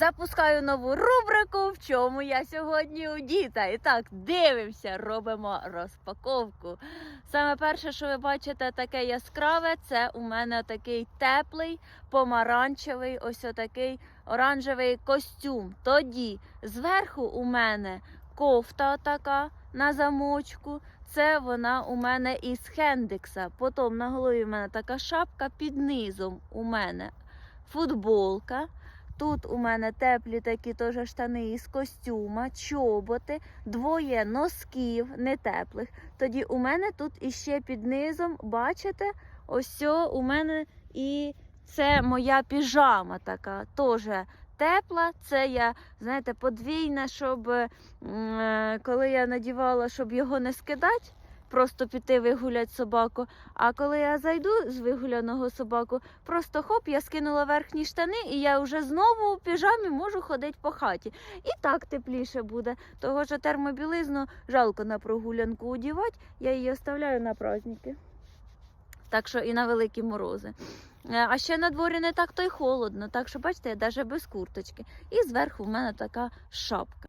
Запускаю нову рубрику, в чому я сьогодні у діта. І так, дивимося, робимо розпаковку. Саме перше, що ви бачите, таке яскраве, це у мене такий теплий, помаранчевий, ось отакий оранжевий костюм. Тоді зверху у мене кофта така на замочку. Це вона у мене із Хендекса. Потім на голові у мене така шапка, під низом у мене футболка. Тут у мене теплі такі теж штани із костюма, чоботи, двоє носків, не теплих. Тоді у мене тут іще під низом, бачите, ось у мене і це моя піжама така, теж тепла. Це я, знаєте, подвійна, щоб е, коли я надівала, щоб його не скидати. Просто піти вигуляти собаку. А коли я зайду з вигуляного собаку, просто хоп, я скинула верхні штани, і я вже знову у піжамі можу ходити по хаті. І так тепліше буде. Того що термобілизну жалко на прогулянку одівати, я її оставляю на праздники. Так що і на великі морози. Е, А ще на дворі не так то й холодно. Так що, бачите, я навіть без курточки. І зверху в мене така шапка.